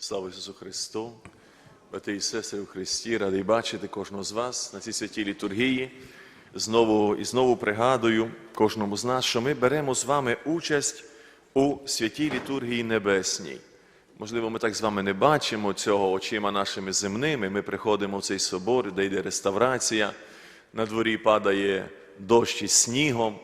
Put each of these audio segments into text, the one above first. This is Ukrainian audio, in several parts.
Слава Ісусу Христу! Брати і сестри у Христі, радий бачити кожного з вас на цій святій літургії. Знову і знову пригадую кожному з нас, що ми беремо з вами участь у святій літургії небесній. Можливо, ми так з вами не бачимо цього очима нашими земними. Ми приходимо в цей собор, де йде реставрація, на дворі падає дощ із снігом.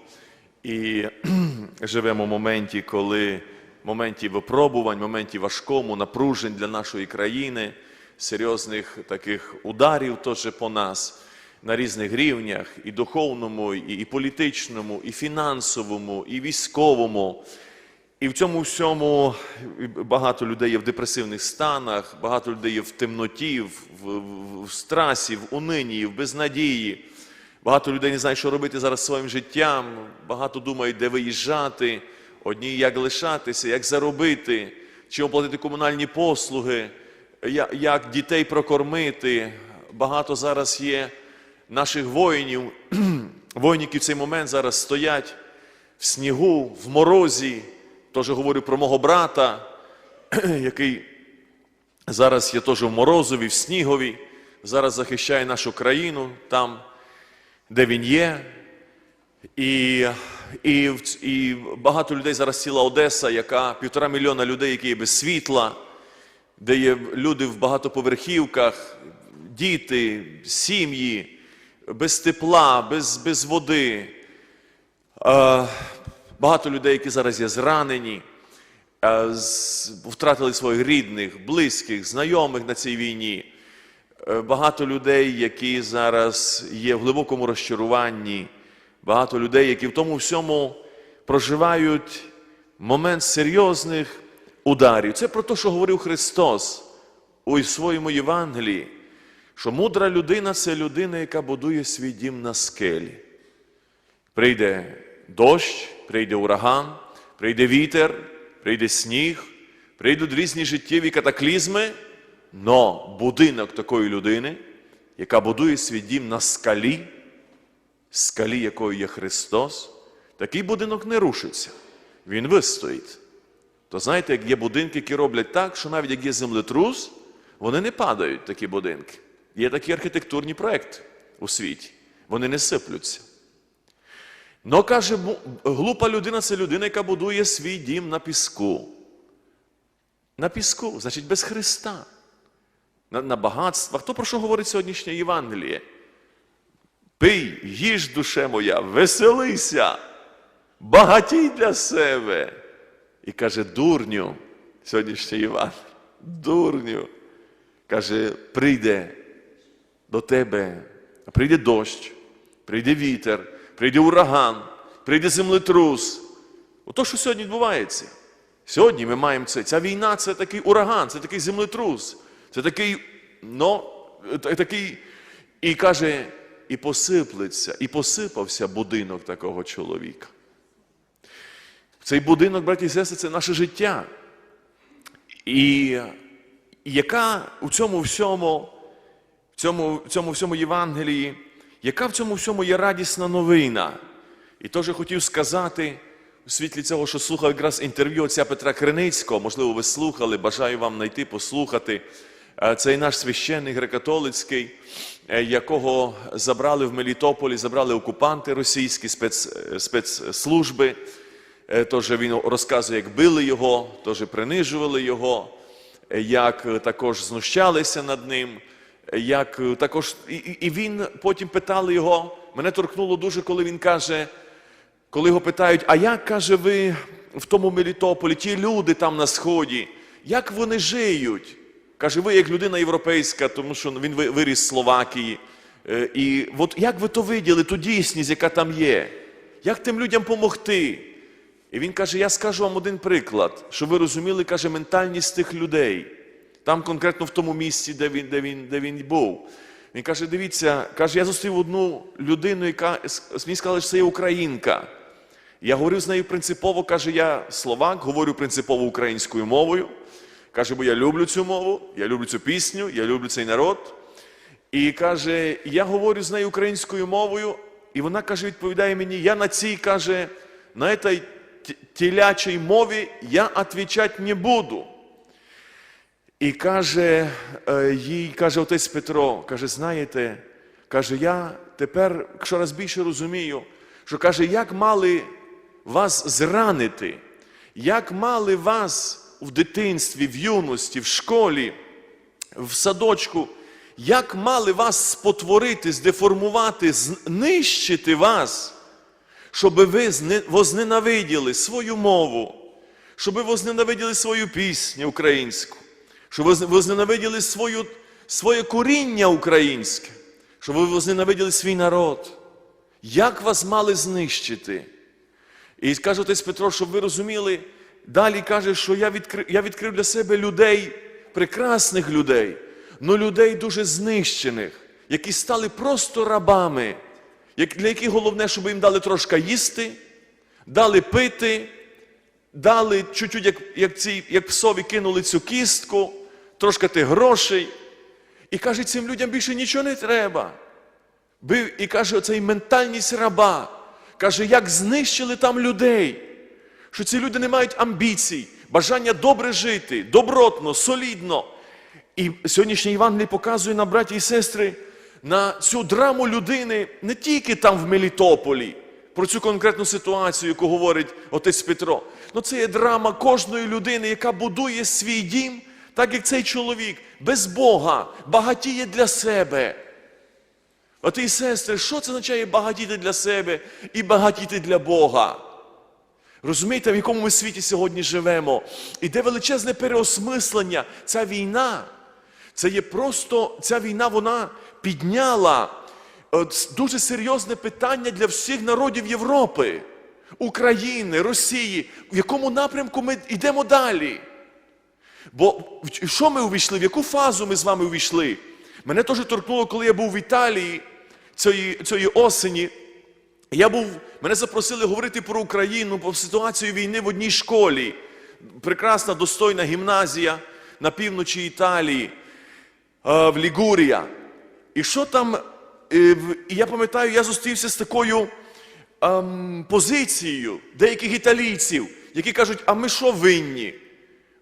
І живемо в моменті, коли в моменті випробувань, в моменті важкому, напружень для нашої країни, серйозних таких ударів теж по нас на різних рівнях, і духовному, і, і політичному, і фінансовому, і військовому. І в цьому всьому багато людей є в депресивних станах, багато людей є в темноті, в, в, в, страсі, в унинії, в безнадії. Багато людей не знають, що робити зараз своїм життям, багато думають, де виїжджати, одні як лишатися, як заробити, чи оплатити комунальні послуги, як дітей прокормити. Багато зараз є наших воїнів, воїнів, в цей момент зараз стоять в снігу, в морозі. Теж говорю про мого брата, який зараз є теж в Морозові, в Снігові, зараз захищає нашу країну там, де він є. І, і, і багато людей зараз ціла Одеса, яка півтора мільйона людей, які є без світла, де є люди в багатоповерхівках, діти, сім'ї, без тепла, без, без води. Е, Багато людей, які зараз є зранені, е, з- втратили своїх рідних, близьких, знайомих на цій війні. Е, Багато людей, які зараз є в глибокому розчаруванні, багато людей, які в тому всьому проживають момент серйозних ударів. Це про те, що говорив Христос у своєму Євангелії, що мудра людина це людина, яка будує свій дім на скелі. Прийде дощ, прийде ураган, прийде вітер, прийде сніг, прийдуть різні життєві катаклізми, но будинок такої людини, яка будує свій дім на скалі, скалі якою є Христос, такий будинок не рушиться. Він вистоїть. То знаєте, як є будинки, які роблять так, що навіть як є землетрус, вони не падають, такі будинки. Є такі архітектурні проекти у світі. Вони не сиплються. Но каже, глупа людина це людина, яка будує свій дім на піску. На піску, значить, без Христа, на, на багатствах. То про що говорить сьогоднішнє Євангеліє? Пий, їж, душе моя, веселися, багатій для себе. І каже, дурню, сьогоднішнє Євангеліє, дурню. Каже, прийде до тебе, прийде дощ, прийде вітер, прийде ураган, прийде землетрус. Ото, що сьогодні відбувається. Сьогодні ми маємо це. Ця війна це такий ураган, це такий землетрус, це такий, ну, такий, і каже, і посиплеться, і посипався будинок такого чоловіка. Цей будинок, браті і сестри, це наше життя. І яка у цьому всьому, в цьому, в цьому всьому Євангелії, яка в цьому всьому є радісна новина? І теж хотів сказати у світлі цього, що слухав якраз інтерв'ю отця Петра Криницького, можливо, ви слухали, бажаю вам знайти, послухати. Е, Цей наш священник греко-католицький, е, якого забрали в Мелітополі, забрали окупанти російські спец, е, спецслужби. Тож він розказує, як били його, теж принижували його, як також знущалися над ним, як також і він потім питали його. Мене торкнуло дуже, коли він каже, коли його питають, а як каже ви в тому Мелітополі, ті люди там на сході, як вони жиють? Каже, ви як людина європейська, тому що він виріс з Словакії. Е, І от як ви то виділи, ту дійсність, яка там є? Як тим людям помогти? І він каже: я скажу вам один приклад, щоб ви розуміли, каже, ментальність тих людей. Там конкретно в тому місці, де він, де він, де він був. Він каже: дивіться, каже, я зустрів одну людину, яка мені сказала, що це є українка. Я говорив з нею принципово, каже, я словак, говорю принципово українською мовою. Каже, бо я люблю цю мову, я люблю цю пісню, я люблю цей народ. І каже, я говорю з нею українською мовою, і вона каже, відповідає мені, я на цій каже, на цій телячій мові я відповідати не буду. І каже е, їй, каже отець Петро, каже, знаєте, каже, я тепер щораз більше розумію, що каже, як мали вас зранити, як мали вас в дитинстві, в юності, в школі, в садочку, як мали вас спотворити, здеформувати, знищити вас, щоб ви возненавиділи свою мову, щоб ви возненавиділи свою пісню українську, щоб ви возненавиділи свою, своє коріння українське, щоб ви возненавиділи свій народ. Як вас мали знищити? І каже отець Петро, щоб ви розуміли, далі каже, що я відкрив, я відкрив для себе людей, прекрасних людей, але людей дуже знищених, які стали просто рабами, для яких головне, щоб їм дали трошки їсти, дали пити, дали чуть-чуть, як, як, ці, як псові кинули цю кістку, трошки тих грошей. І каже, цим людям більше нічого не треба. І каже, оцей ментальність раба. Каже, як знищили там людей, що ці люди не мають амбіцій, бажання добре жити, добротно, солідно. І сьогоднішній Євангелій показує нам, браті і сестри, на цю драму людини не тільки там в Мелітополі, про цю конкретну ситуацію, яку говорить отець Петро. Ну це є драма кожної людини, яка будує свій дім, так як цей чоловік, без Бога, багатіє для себе. Оти і сестри, що це означає багатіти для себе і багатіти для Бога? Розумієте, в якому ми світі сьогодні живемо? Іде величезне переосмислення. Ця війна, це є просто, ця війна, вона підняла дуже серйозне питання для всіх народів Європи, України, Росії. В якому напрямку ми йдемо далі? Бо що ми увійшли? В яку фазу ми з вами увійшли? Мене теж торкнуло, коли я був в Італії цієї, цієї осені. Я був, мене запросили говорити про Україну, про ситуацію війни в одній школі. Прекрасна, достойна гімназія на півночі Італії, е, в Лігурія. І що там, е, і я пам'ятаю, я зустрівся з такою ем, позицією деяких італійців, які кажуть, а ми що винні?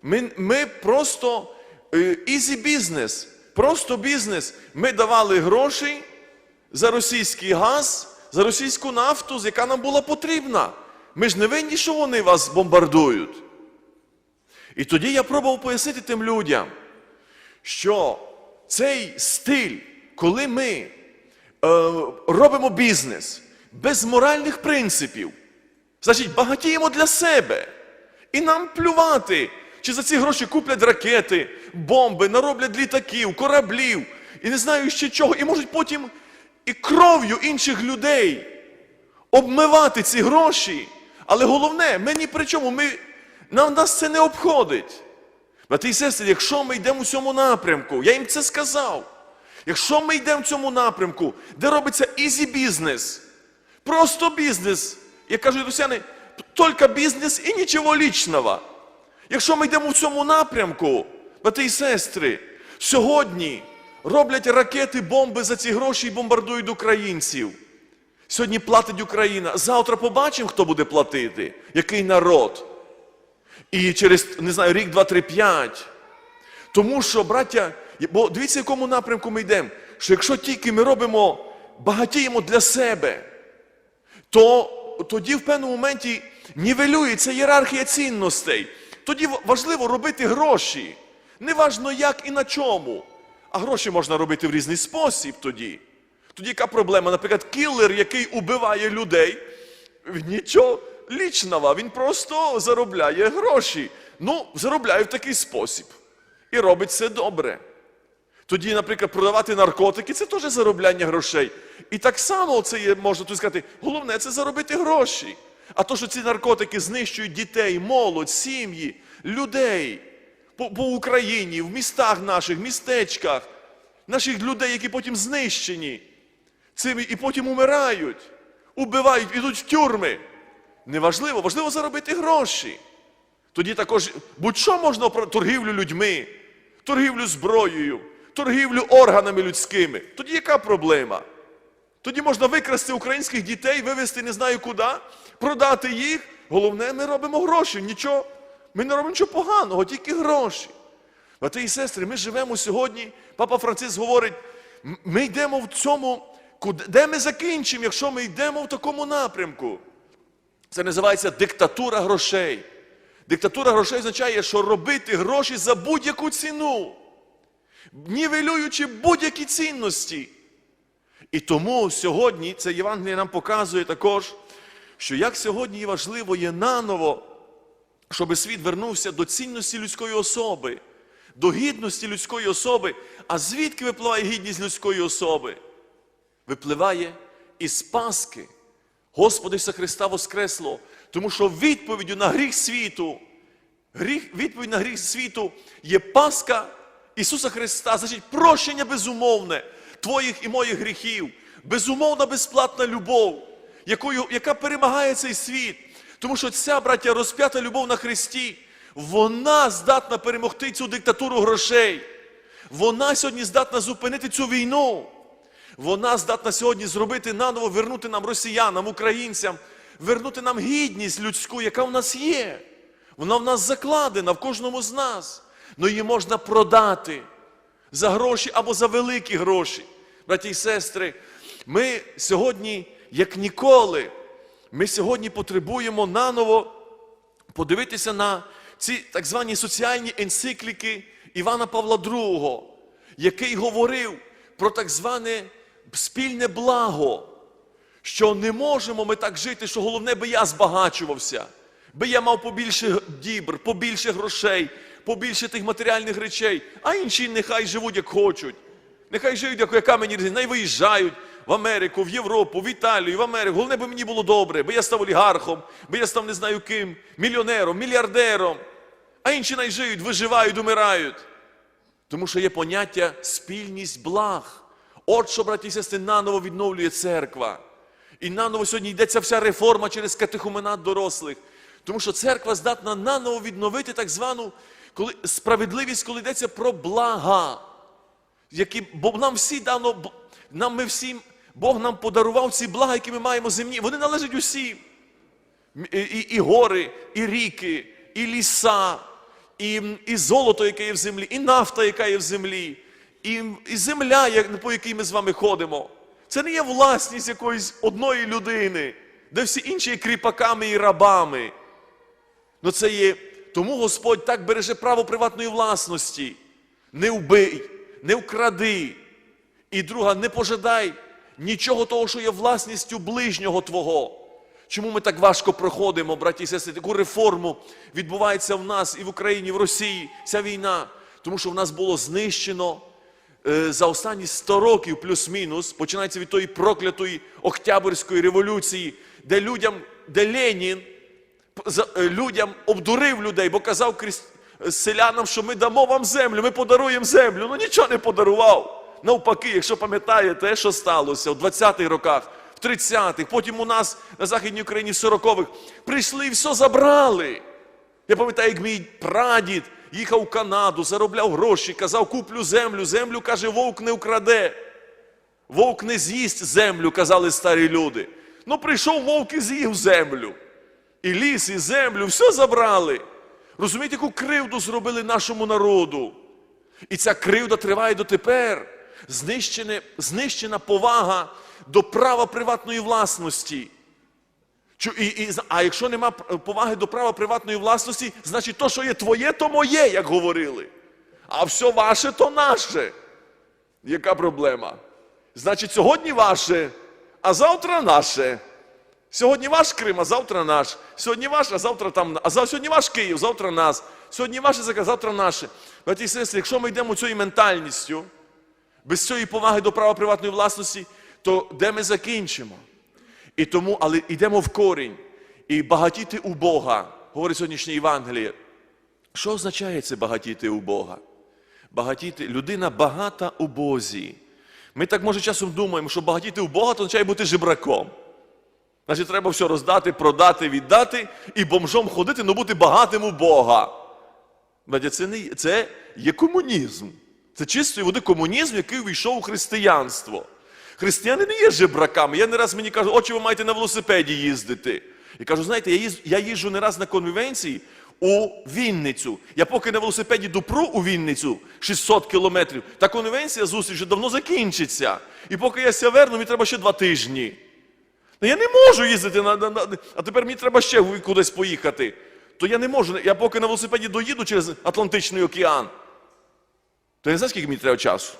Ми, ми просто ізі бізнес, просто бізнес. Ми давали гроші за російський газ, за російську нафту, яка нам була потрібна. Ми ж не винні, що вони вас бомбардують. І тоді я пробував пояснити тим людям, що цей стиль, коли ми е, робимо бізнес без моральних принципів, значить багатіємо для себе. І нам плювати, чи за ці гроші куплять ракети, бомби, нароблять літаків, кораблів, і не знаю ще чого, і можуть потім і кров'ю інших людей обмивати ці гроші. Але головне, ми ні при чому, ми, нам нас це не обходить. Брати і сестри, якщо ми йдемо у цьому напрямку, я їм це сказав. Якщо ми йдемо в цьому напрямку, де робиться ізі бізнес, просто бізнес, як кажуть росіяни, тільки бізнес і нічого лічного. Якщо ми йдемо в цьому напрямку, брати і сестри, сьогодні роблять ракети, бомби за ці гроші і бомбардують українців. Сьогодні платить Україна. Завтра побачимо, хто буде платити, який народ. І через, не знаю, рік, два, три, п'ять. Тому що, браття, бо дивіться, в якому напрямку ми йдемо, що якщо тільки ми робимо, багатіємо для себе, то тоді в певному моменті нівелюється ієрархія цінностей. Тоді важливо робити гроші. Неважно як і на чому. А гроші можна робити в різний спосіб тоді. Тоді яка проблема? Наприклад, кілер, який убиває людей, нічого лічного, він просто заробляє гроші. Ну, заробляє в такий спосіб. І робить це добре. Тоді, наприклад, продавати наркотики це теж заробляння грошей. І так само це є, можна тут сказати, головне це заробити гроші. А то, що ці наркотики знищують дітей, молодь, сім'ї, людей по, по Україні, в містах наших, містечках, наших людей, які потім знищені, цими і потім умирають, убивають, ідуть в тюрми. Неважливо, важливо заробити гроші. Тоді також будь-що можна про торгівлю людьми, торгівлю зброєю, торгівлю органами людськими. Тоді яка проблема? Тоді можна викрасти українських дітей, вивезти не знаю куди, продати їх. Головне, ми робимо гроші. Нічого, ми не робимо нічого поганого, тільки гроші. Брати і сестри, ми живемо сьогодні, папа Франциск говорить, ми йдемо в цьому, де ми закінчимо, якщо ми йдемо в такому напрямку. Це називається диктатура грошей. Диктатура грошей означає, що робити гроші за будь-яку ціну, нівелюючи будь-які цінності. І тому сьогодні це Євангеліє нам показує також, що як сьогодні важливо є наново, щоб світ вернувся до цінності людської особи, до гідності людської особи. А звідки випливає гідність людської особи? Випливає із Пасхи. Господи Ісуса Христа Воскресло. Тому що відповіддю на гріх світу, гріх, відповідь на гріх світу є Пасха Ісуса Христа, значить прощення безумовне твоїх і моїх гріхів, безумовна безплатна любов, якою, яка перемагає цей світ. Тому що ця, браття, розп'ята любов на Христі, вона здатна перемогти цю диктатуру грошей. Вона сьогодні здатна зупинити цю війну. Вона здатна сьогодні зробити наново, вернути нам росіянам, українцям, вернути нам гідність людську, яка в нас є. Вона в нас закладена в кожному з нас. але її можна продати за гроші або за великі гроші. Браті і сестри, ми сьогодні, як ніколи, ми сьогодні потребуємо наново подивитися на ці так звані соціальні енцикліки Івана Павла II, який говорив про так зване спільне благо, що не можемо ми так жити, що головне би я збагачувався, би я мав побільше дібр, побільше грошей, побільше тих матеріальних речей, а інші нехай живуть як хочуть. Нехай живуть, як яка мені різниця, най виїжджають в Америку, в Європу, в Італію, в Америку. Головне, би мені було добре, бо я став олігархом, бо я став не знаю ким, мільйонером, мільярдером. А інші най живуть, виживають, умирають. Тому що є поняття спільність благ. От що, браті і сестри, наново відновлює церква. І наново сьогодні йдеться вся реформа через катехуменат дорослих. Тому що церква здатна наново відновити так звану коли, справедливість, коли йдеться про блага. Які, бо нам всі дано, нам ми всім, Бог нам подарував ці блага, які ми маємо земні. Вони належать усім. І, і, і гори, і ріки, і ліса, і, і золото, яке є в землі, і нафта, яка є в землі, і, і земля, по якій ми з вами ходимо. Це не є власність якоїсь одної людини, де всі інші є кріпаками і рабами. Ну це є. Тому Господь так береже право приватної власності. Не вбий, не вкради. І друга, не пожадай нічого того, що є власністю ближнього Твого. Чому ми так важко проходимо, браті і сестри, таку реформу відбувається в нас і в Україні, і в Росії, ця війна. Тому що в нас було знищено е, за останні 100 років, плюс-мінус, починається від тої проклятої Октябрьської революції, де людям, де Ленін е, людям обдурив людей, бо казав е, селянам, що ми дамо вам землю, ми подаруємо землю. Ну нічого не подарував. Навпаки, якщо пам'ятаєте, що сталося в 20-х роках, в 30-х, потім у нас на Західній Україні в 40-х, прийшли і все забрали. Я пам'ятаю, як мій прадід їхав в Канаду, заробляв гроші, казав, куплю землю. Землю, каже, вовк не украде. Вовк не з'їсть землю, казали старі люди. Ну, прийшов вовк і з'їв землю. І ліс, і землю, все забрали. Розумієте, яку кривду зробили нашому народу? І ця кривда триває дотепер. Знищене, знищена повага до права приватної власності. І, і, а якщо нема поваги до права приватної власності, значить то, що є твоє, то моє, як говорили. А все ваше, то наше. Яка проблема? Значить, сьогодні ваше, а завтра наше. Сьогодні ваш Крим, а завтра наш. Сьогодні ваш, а завтра там. А сьогодні ваш Київ, завтра нас. Сьогодні ваше, завтра наше. Браті і сестри, якщо ми йдемо цією ментальністю, без цієї поваги до права приватної власності, то де ми закінчимо? І тому, але йдемо в корінь. І багатіти у Бога, говорить сьогоднішнє Євангеліє. Що означає це багатіти у Бога? Багатіти, людина багата у Бозі. Ми так, може, часом думаємо, що багатіти у Бога, то означає бути жебраком. Значить, треба все роздати, продати, віддати і бомжом ходити, але бути багатим у Бога. Це, не, це є комунізм. Це чистої води комунізм, який увійшов у християнство. Християни не є жебраками. Я не раз мені кажуть, очі ви маєте на велосипеді їздити. І кажу, знаєте, я, їз, я їжджу не раз на конвенції у Вінницю. Я поки на велосипеді допру у Вінницю 600 кілометрів, та конвенція зустріч давно закінчиться. І поки я ся верну, мені треба ще два тижні. Ну, я не можу їздити на, на, на а тепер мені треба ще кудись поїхати. То я не можу. Я поки на велосипеді доїду через Атлантичний океан, то я не знаю, скільки мені треба часу.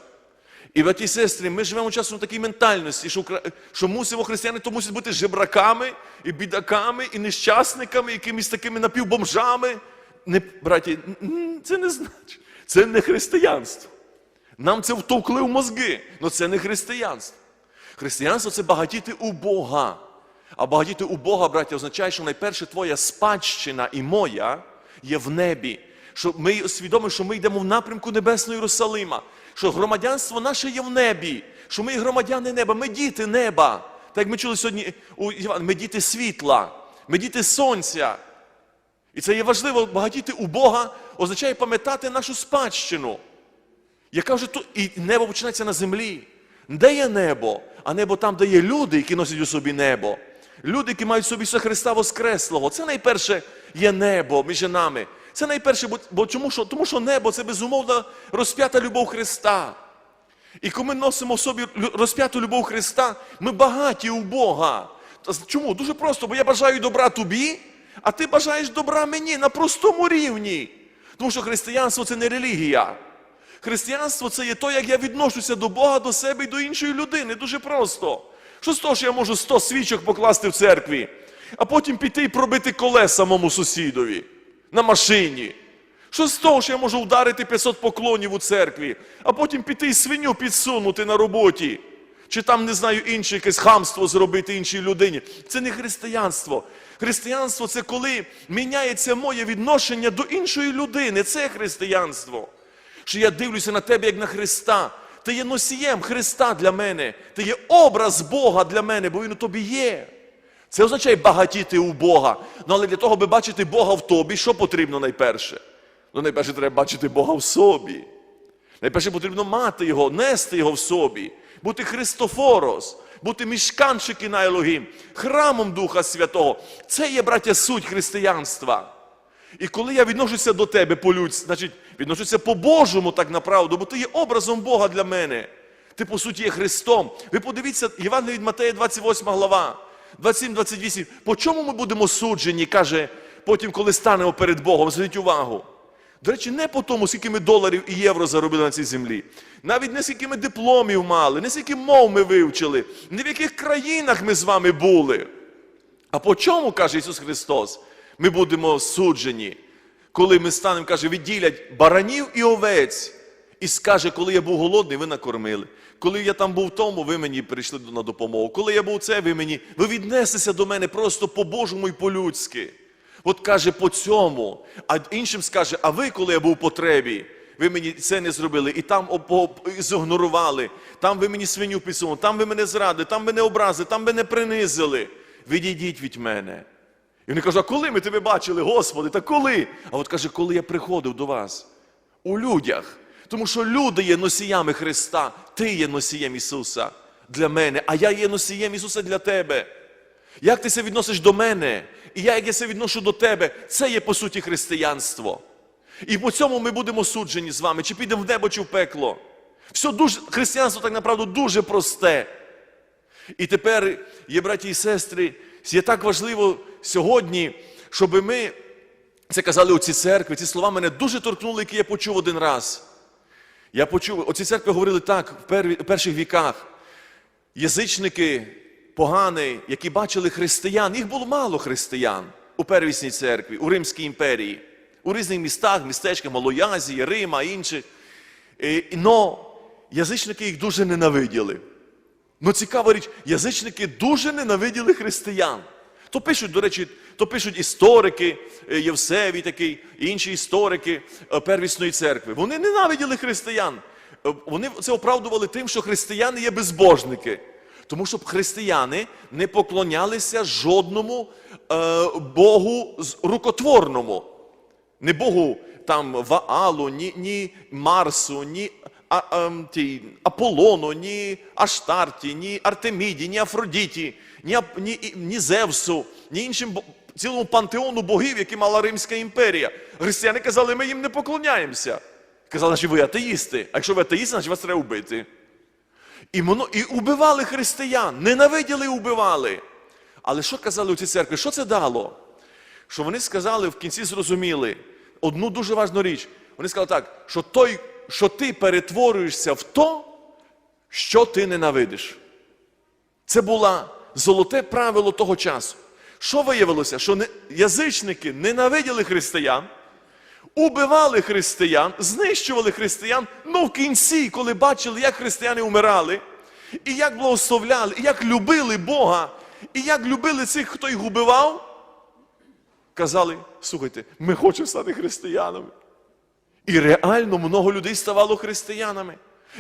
І браті і сестри, ми живемо часом в такій ментальності, що, що мусимо християни то мусять бути жебраками, і бідаками, і нещасниками, якимись такими напівбомжами. Не, браті, це не значить. Це не християнство. Нам це втовкли в мозги, але це не християнство. Християнство це багатіти у Бога. А багатіти у Бога, браття, означає, що найперше твоя спадщина і моя є в небі. Що ми свідомі, що ми йдемо в напрямку Небесного Єрусалима, що громадянство наше є в небі, що ми громадяни неба, ми діти неба. Так як ми чули сьогодні у Івана, ми діти світла, ми діти сонця. І це є важливо, багатіти у Бога означає пам'ятати нашу спадщину яка вже тут, і небо починається на землі. Де є небо? А небо там, де є люди, які носять у собі небо. Люди, які мають в собі Ісуса Христа Воскреслого. Це найперше є небо між нами. Це найперше, бо, бо чому, що, тому що небо це безумовно розп'ята любов Христа. І коли ми носимо собі розп'яту любов Христа, ми багаті у Бога. Чому? Дуже просто, бо я бажаю добра тобі, а ти бажаєш добра мені на простому рівні. Тому що християнство це не релігія. Християнство це є то, як я відношуся до Бога, до себе і до іншої людини. Дуже просто. Що з того, що я можу 100 свічок покласти в церкві, а потім піти і пробити колеса самому сусідові на машині. Що з того, що я можу вдарити 500 поклонів у церкві, а потім піти і свиню підсунути на роботі? Чи там, не знаю, інше якесь хамство зробити іншій людині. Це не християнство. Християнство це коли міняється моє відношення до іншої людини. Це християнство. Що я дивлюся на тебе як на Христа. Ти є носієм Христа для мене. Ти є образ Бога для мене, бо Він у тобі є. Це означає багатіти у Бога. Ну але для того, аби бачити Бога в тобі, що потрібно найперше? Ну, найперше треба бачити Бога в собі. Найперше потрібно мати його, нести його в собі, бути Христофорос, бути мішканчики на Елогім, храмом Духа Святого. Це є, браття, суть християнства. І коли я відношуся до тебе по-людськи, значить, відношуся по-божому так направду, бо ти є образом Бога для мене. Ти, по суті, є Христом. Ви подивіться, Євангелія від Матея, 28 глава, 27-28. По чому ми будемо суджені, каже, потім, коли станемо перед Богом, зверніть увагу. До речі, не по тому, скільки ми доларів і євро заробили на цій землі. Навіть не скільки ми дипломів мали, не скільки мов ми вивчили, не в яких країнах ми з вами були. А по чому, каже Ісус Христос, ми будемо суджені, коли ми станемо, каже, відділять баранів і овець. І скаже, коли я був голодний, ви накормили. Коли я там був тому, ви мені прийшли на допомогу. Коли я був це, ви мені, ви віднесеся до мене просто по-божому і по-людськи. От каже по цьому, а іншим скаже, а ви, коли я був в потребі, ви мені це не зробили, і там зігнорували, там ви мені свиню підсунули, там ви мене зрадили, там мене образили, там мене принизили. Відійдіть від мене. І вони кажуть, а коли ми тебе бачили, Господи, та коли? А от каже, коли я приходив до вас у людях. Тому що люди є носіями Христа, ти є носієм Ісуса для мене, а я є носієм Ісуса для тебе. Як ти себе відносиш до мене, і я, як я себе відношу до тебе, це є по суті християнство. І по цьому ми будемо суджені з вами, чи підемо в небо, чи в пекло. Все дуже, християнство так направду дуже просте. І тепер, є браті і сестри, є так важливо сьогодні, щоб ми, це казали оці церкви, ці слова мене дуже торкнули, які я почув один раз. Я почув, оці церкви говорили так в перших віках. Язичники погані, які бачили християн, їх було мало християн у первісній церкві, у Римській імперії, у різних містах, містечках, Малоязії, Рима, інших. Но язичники їх дуже ненавиділи. Ну, цікава річ, язичники дуже ненавиділи християн. То пишуть, до речі, то пишуть історики, е, Євсевій такий, інші історики е, первісної церкви. Вони ненавиділи християн. Е, Вони це оправдували тим, що християни є безбожники. Тому що християни не поклонялися жодному е, Богу рукотворному. Не Богу там Ваалу, ні, ні Марсу, ні а, ем, ті, Аполлону, ні Аштарті, ні Артеміді, ні Афродіті, ні, ні, ні Зевсу, ні іншим цілому пантеону богів, які мала Римська імперія. Християни казали, ми їм не поклоняємося. Казали, значить ви атеїсти. А якщо ви атеїсти, значить вас треба вбити. І, моно, і убивали християн, ненавиділи і убивали. Але що казали у цій церкві? Що це дало? Що вони сказали, в кінці зрозуміли одну дуже важну річ. Вони сказали так, що той, що ти перетворюєшся в то, що ти ненавидиш. Це було золоте правило того часу. Що виявилося? Що язичники ненавиділи християн, убивали християн, знищували християн, ну в кінці, коли бачили, як християни умирали, і як благословляли, і як любили Бога, і як любили цих, хто їх убивав, казали: слухайте, ми хочемо стати християнами. І реально много людей ставало християнами.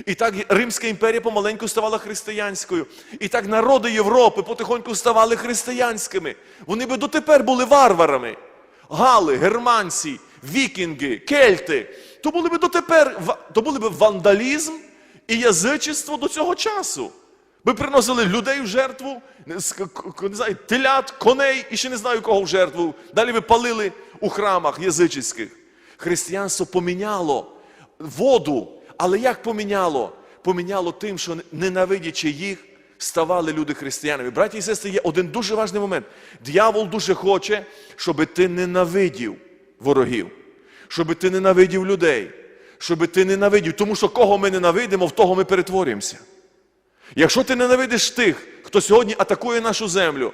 І так Римська імперія помаленьку ставала християнською. І так народи Європи потихоньку ставали християнськими. Вони би дотепер були варварами. Гали, германці, вікінги, кельти. То були би дотепер, то були би вандалізм і язичество до цього часу. Ви приносили людей в жертву, не знаю, телят, коней і ще не знаю кого в жертву. Далі ви палили у храмах язичницьких. Християнство поміняло воду, але як поміняло? Поміняло тим, що ненавидячи їх, ставали люди християнами. Браті і сестри, є один дуже важний момент. Дьявол дуже хоче, щоб ти ненавидів ворогів, щоб ти ненавидів людей, щоб ти ненавидів. Тому що кого ми ненавидимо, в того ми перетворюємося. Якщо ти ненавидиш тих, хто сьогодні атакує нашу землю,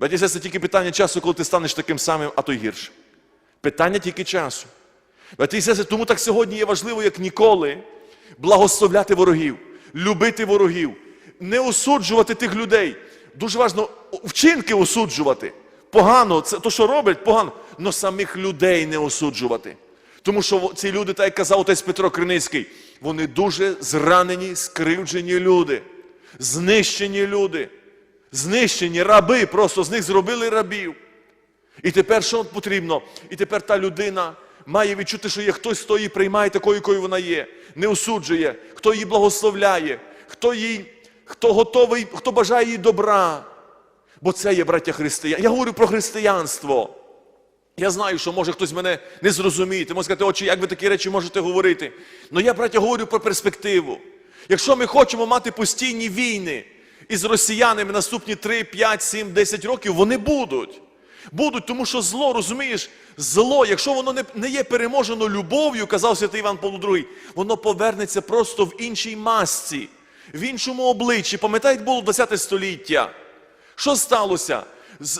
браті і сестри, тільки питання часу, коли ти станеш таким самим, а то й гірше. Питання тільки часу. Браті і сестри, тому так сьогодні є важливо, як ніколи, благословляти ворогів, любити ворогів, не осуджувати тих людей. Дуже важливо вчинки осуджувати. Погано, це то, що роблять, погано, але самих людей не осуджувати. Тому що ці люди, так як казав отець Петро Криницький, вони дуже зранені, скривджені люди, знищені люди, знищені раби, просто з них зробили рабів. І тепер що потрібно? І тепер та людина має відчути, що є хтось, хто її приймає такою, якою вона є, не осуджує, хто її благословляє, хто їй, хто готовий, хто бажає їй добра. Бо це є браття християн. Я говорю про християнство. Я знаю, що може хтось мене не зрозуміти, може сказати, отче, як ви такі речі можете говорити. Але я, браття, говорю про перспективу. Якщо ми хочемо мати постійні війни із росіянами наступні 3, 5, 7, 10 років, вони будуть. Будуть, тому що зло, розумієш, зло, якщо воно не, є переможено любов'ю, казав святий Іван Павло II, воно повернеться просто в іншій масці, в іншому обличчі. Пам'ятаєте, було 20 століття. Що сталося?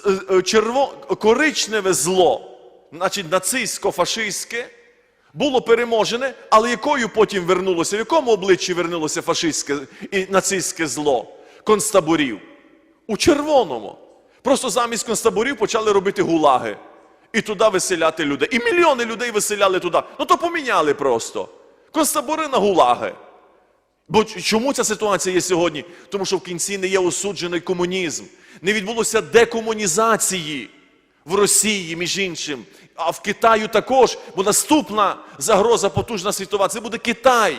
Е, е, Черво... Коричневе зло, значить нацистсько-фашистське, було переможене, але якою потім вернулося? В якому обличчі вернулося фашистське і нацистське зло концтаборів? У червоному. Просто замість концтаборів почали робити гулаги і туди виселяти людей. І мільйони людей виселяли туди. Ну то поміняли просто. Концтабори на гулаги. Бо чому ця ситуація є сьогодні? Тому що в кінці не є осуджений комунізм, не відбулося декомунізації в Росії, між іншим, а в Китаю також, бо наступна загроза потужна світова це буде Китай.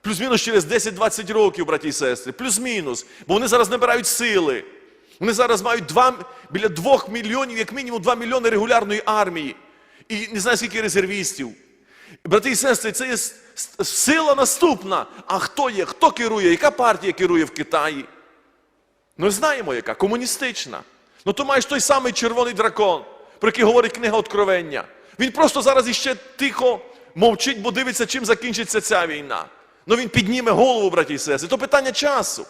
Плюс-мінус через 10-20 років, браті і сестри, плюс-мінус. Бо вони зараз набирають сили. Вони зараз мають два, біля 2 мільйонів, як мінімум 2 мільйони регулярної армії. І не знаю, скільки резервістів. Брати і сестри, це є сила наступна. А хто є? Хто керує? Яка партія керує в Китаї? Ну, знаємо, яка комуністична. Ну то маєш той самий червоний дракон, про який говорить книга Откровення. Він просто зараз іще тихо мовчить, бо дивиться, чим закінчиться ця війна. Ну він підніме голову, браті і сестри. То питання часу.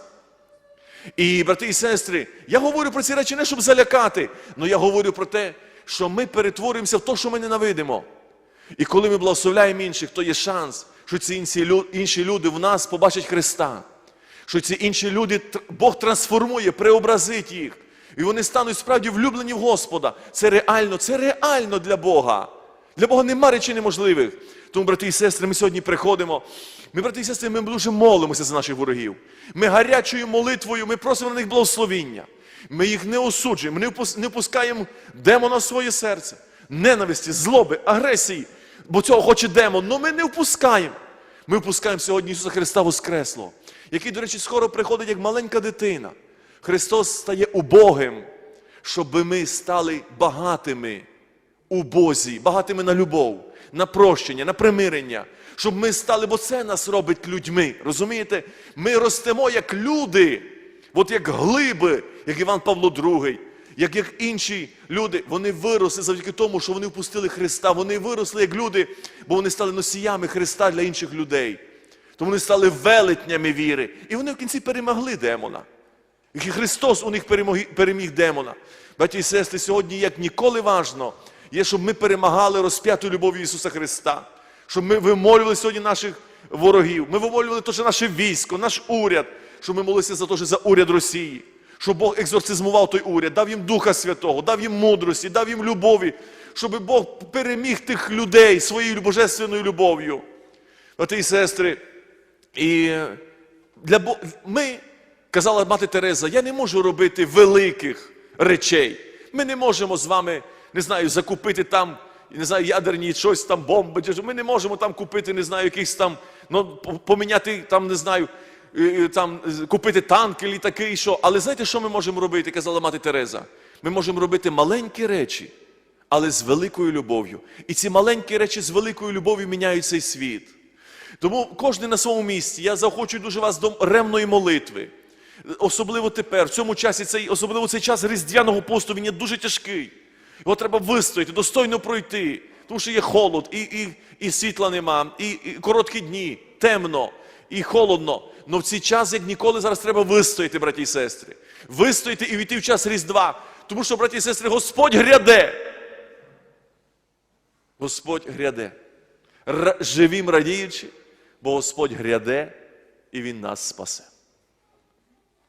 І, брати і сестри, я говорю про ці речі не щоб залякати, але я говорю про те, що ми перетворюємося в те, що ми ненавидимо. І коли ми благословляємо інших, то є шанс, що ці інші люди в нас побачать Христа. Що ці інші люди Бог трансформує, преобразить їх. І вони стануть справді влюблені в Господа. Це реально, це реально для Бога. Для Бога нема речей неможливих. Тому, брати і сестри, ми сьогодні приходимо. Ми, брати і сестри, ми дуже молимося за наших ворогів. Ми гарячою молитвою, ми просимо на них благословіння. Ми їх не осуджуємо, не впускаємо демона в своє серце, ненависті, злоби, агресії. Бо цього хоче демон, але ми не впускаємо. Ми впускаємо сьогодні Ісуса Христа Воскреслого, який, до речі, скоро приходить як маленька дитина. Христос стає убогим, щоб ми стали багатими у Бозі, багатими на любов, на прощення, на примирення, щоб ми стали, бо це нас робить людьми. Розумієте? Ми ростемо як люди, от як глиби, як Іван Павло II, як, як інші люди, вони виросли завдяки тому, що вони впустили Христа. Вони виросли як люди, бо вони стали носіями Христа для інших людей. Тому вони стали велетнями віри. І вони в кінці перемогли демона. І Христос у них переміг демона. Браті і сестри, сьогодні як ніколи важно є, щоб ми перемагали розп'яту любов'ю Ісуса Христа. Щоб ми вимолювали сьогодні наших ворогів. Ми вимолювали теж наше військо, наш уряд, щоб ми молилися за те, за уряд Росії. Щоб Бог екзорцизмував той уряд, дав їм Духа Святого, дав їм мудрості, дав їм любові, щоб Бог переміг тих людей своєю божественною любов'ю. Брати і сестри, і для Бо... ми, казала мати Тереза, я не можу робити великих речей. Ми не можемо з вами, не знаю, закупити там, не знаю, ядерні щось там, бомби. Ми не можемо там купити, не знаю, якихось там, ну, поміняти там, не знаю, е, е, там, купити танки, літаки і що. Але знаєте, що ми можемо робити, казала мати Тереза? Ми можемо робити маленькі речі, але з великою любов'ю. І ці маленькі речі з великою любов'ю міняють цей світ. Тому кожен на своєму місці. Я заохочую дуже вас до ревної молитви. Особливо тепер, в цьому часі, цей, особливо цей час різдвяного посту, він є дуже тяжкий. Його треба вистояти, достойно пройти, тому що є холод, і, і, і світла нема, і, і короткі дні, темно і холодно. Но в цей час, як ніколи, зараз треба вистояти, браті і сестри. Вистояти і війти в час Різдва. Тому що, браті і сестри, Господь гряде. Господь гряде. Р- живім радіючи, бо Господь гряде і Він нас спасе.